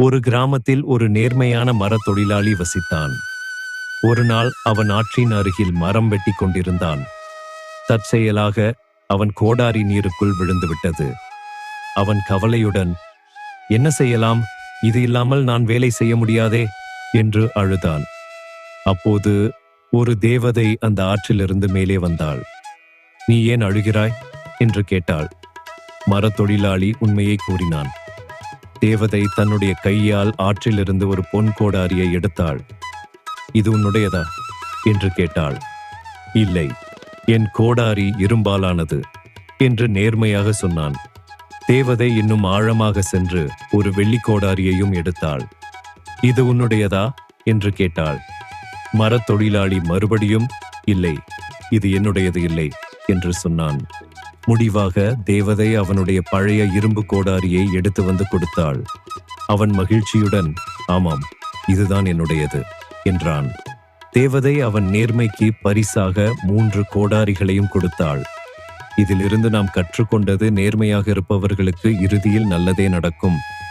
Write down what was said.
ஒரு கிராமத்தில் ஒரு நேர்மையான மரத் தொழிலாளி வசித்தான். ஒரு நாள் அவன் ஆற்றின் அருகில் மரம் வெட்டி கொண்டிருந்தான். தற்செயலாக அவன் கோடாரி நீருக்குள் விழுந்துவிட்டது. அவன் கவலையுடன் என்ன செய்யலாம்? இது இல்லாமல் நான் வேலை செய்ய முடியாதே? என்று அழுதான். அப்போது ஒரு தேவதை அந்த ஆற்றிலிருந்து மேலே வந்தாள். நீ ஏன் அழுகிறாய்? என்று கேட்டாள். மரத்தொழிலாளி உண்மையை கூறினான். தேவதை தன்னுடைய கையால் ஆற்றிலிருந்து ஒரு பொன் கோடாரியை எடுத்தாள். இது உன்னுடையதா? என்று கேட்டாள். இல்லை என் கோடாரி இரும்பாலானது என்று நேர்மையாக சொன்னான். தேவதை இன்னும் ஆழமாக சென்று ஒரு வெள்ளி கோடாரியையும் எடுத்தாள். இது உன்னுடையதா? என்று கேட்டாள். மரத் தொழிலாளி மறுபடியும் இல்லை இது என்னுடையது இல்லை என்று சொன்னான். முடிவாக தேவதை அவனுடைய பழைய இரும்பு கோடாரியை எடுத்து வந்து கொடுத்தாள். அவன் மகிழ்ச்சியுடன் ஆமாம் இதுதான் என்னுடையது என்றான். தேவதை அவன் நேர்மைக்கு பரிசாக மூன்று கோடாரிகளையும் கொடுத்தாள். இதிலிருந்து நாம் கற்றுக்கொண்டது நேர்மையாக இருப்பவர்களுக்கு இறுதியில் நல்லதே நடக்கும்.